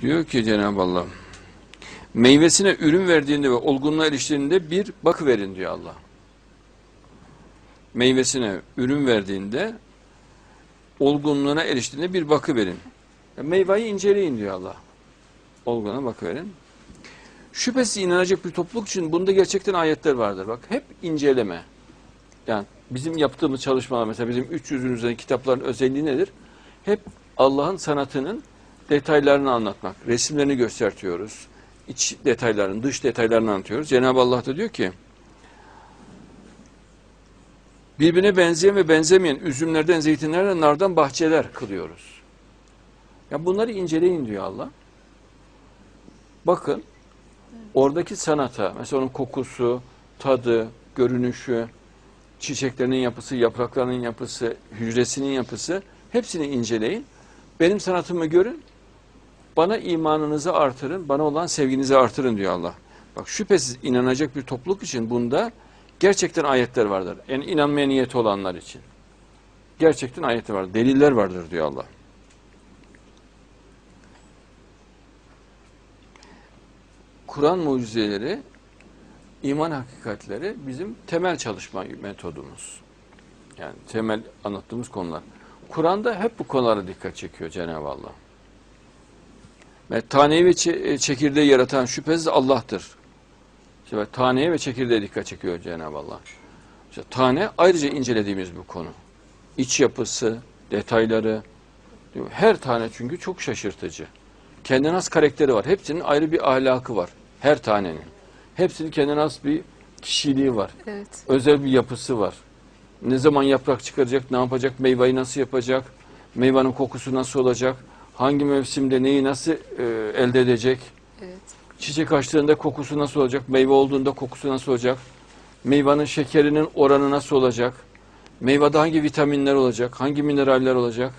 Diyor ki Cenab-ı Allah meyvesine ürün verdiğinde ve olgunluğa eriştiğinde bir bakı verin diyor Allah. Meyvesine ürün verdiğinde olgunluğuna eriştiğinde bir bakı verin. Meyveyi inceleyin diyor Allah. Olguna bakı verin. Şüphesiz inanacak bir topluluk için bunda gerçekten ayetler vardır. Bak hep inceleme. Yani bizim yaptığımız çalışmalar mesela bizim 300'ün üzerinde kitapların özelliği nedir? Hep Allah'ın sanatının detaylarını anlatmak. Resimlerini göstertiyoruz. İç detaylarını, dış detaylarını anlatıyoruz. Cenab-ı Allah da diyor ki birbirine benzeyen ve benzemeyen üzümlerden, zeytinlerden, nardan bahçeler kılıyoruz. Ya bunları inceleyin diyor Allah. Bakın oradaki sanata, mesela onun kokusu, tadı, görünüşü, çiçeklerinin yapısı, yapraklarının yapısı, hücresinin yapısı hepsini inceleyin. Benim sanatımı görün. Bana imanınızı artırın, bana olan sevginizi artırın diyor Allah. Bak şüphesiz inanacak bir topluluk için bunda gerçekten ayetler vardır. Yani inanmaya niyeti olanlar için. Gerçekten ayetler vardır, deliller vardır diyor Allah. Kur'an mucizeleri, iman hakikatleri bizim temel çalışma metodumuz. Yani temel anlattığımız konular. Kur'an'da hep bu konulara dikkat çekiyor Cenab-ı Allah. Ve taneyi ve çe- çekirdeği yaratan şüphesiz Allah'tır. İşte taneye ve çekirdeğe dikkat çekiyor Cenab-ı Allah. İşte tane ayrıca incelediğimiz bir konu. İç yapısı, detayları, her tane çünkü çok şaşırtıcı. Kendine has karakteri var. Hepsinin ayrı bir ahlakı var. Her tanenin. Hepsinin kendine has bir kişiliği var. Evet. Özel bir yapısı var. Ne zaman yaprak çıkaracak, ne yapacak, meyveyi nasıl yapacak, meyvenin kokusu nasıl olacak, hangi mevsimde neyi nasıl e, elde edecek, Evet. çiçek açtığında kokusu nasıl olacak, meyve olduğunda kokusu nasıl olacak, meyvenin şekerinin oranı nasıl olacak, meyvede hangi vitaminler olacak, hangi mineraller olacak,